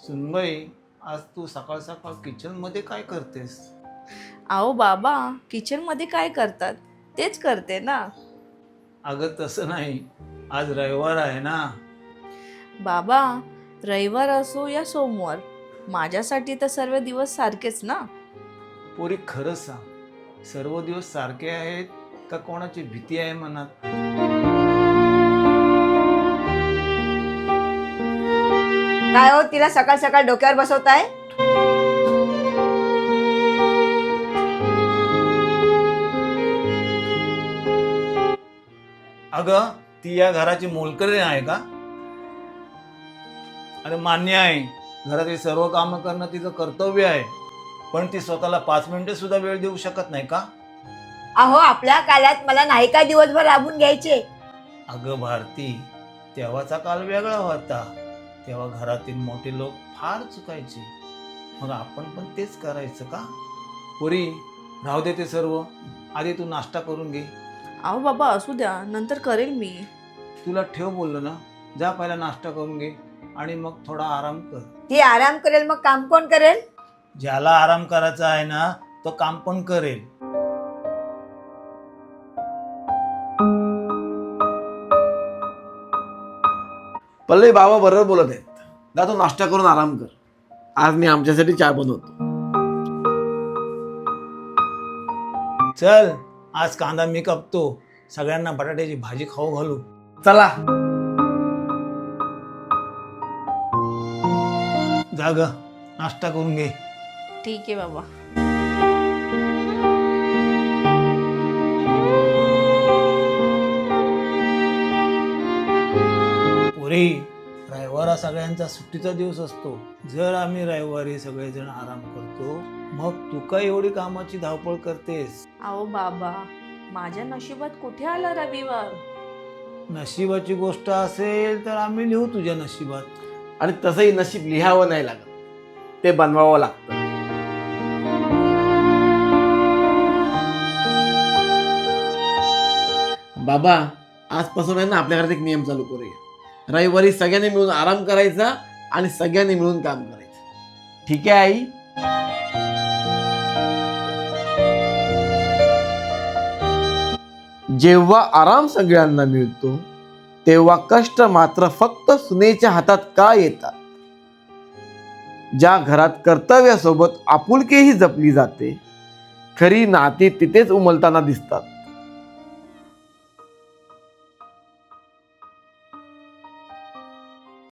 सुनबाई आज तू सकाळ सकाळ किचनमध्ये काय करतेस? अहो बाबा किचनमध्ये काय करतात? तेच करते ना. अगं तसं नाही. आज रविवार आहे ना. बाबा रविवार असो या सोमवार. माझ्यासाठी तर सर्व दिवस सारखेच ना. पोरी खरंच सांग. सर्व दिवस सारखे आहेत का कोणाची भीती आहे मनात? काय हो तिला सकाळ सकाळ डोक्यावर बसवताय? अगं ती या घराची मोलकरी आहे का? अरे मान्य आहे. घरातील सर्व कामं करणं तिचं कर्तव्य आहे. पण ती स्वतःला पाच मिनिटं सुद्धा वेळ देऊ शकत नाही का? अहो आपल्या काळात मला नाही का दिवसभर राबून घ्यायचे. अगं भारती तेव्हाचा काल वेगळा होता. तेव्हा घरातील मोठे लोक फार चुकायचे. मग आपण पण तेच करायचं का? पुरी राहू दे ते सर्व. आधी तू नाश्ता करून घे. अहो बाबा असू द्या. नंतर करेल मी. तुला ठेव बोललो ना. जा पहिला नाश्ता करून घे आणि मग थोडा आराम कर. ती आराम करेल मग काम कोण करेल? ज्याला आराम करायचा आहे ना तो काम पण करेल. पल्लवी बाबा बरोबर बोलत आहेत. जा तू नाश्ता करून आराम कर. आज मी आमच्यासाठी चहा बनवतो. चल आज कांदा मी कापतो. सगळ्यांना बटाट्याची भाजी खाऊ घालू. चला. जा ग नाश्ता करून घे. ठीक आहे बाबा. पुरी रविवार हा सगळ्यांचा सुट्टीचा दिवस असतो. जर आम्ही रविवारी सगळेजण आराम करतो मग तू काय एवढी कामाची धावपळ करतेस? अहो बाबा माझ्या नशिबात कुठे आला रविवार? नशिबाची गोष्ट असेल तर आम्ही लिहू तुझ्या नशिबात. आणि तसंही नशीब लिहावं नाही लागत. ते बनवावं लागतं. बाबा आजपासून आहे ना आपल्या घरात एक नियम चालू करूया. रविवारी सगळ्यांनी मिळून आराम करायचा आणि सगळ्यांनी मिळून काम करायचं. ठीक आहे आई? जेव्हा आराम सगळ्यांना मिळतो तेव्हा कष्ट मात्र फक्त सुनेच्या हातात का येतात? ज्या घरात कर्तव्यासोबत आपुलकीही जपली जाते खरी नाती तिथेच उमलताना दिसतात.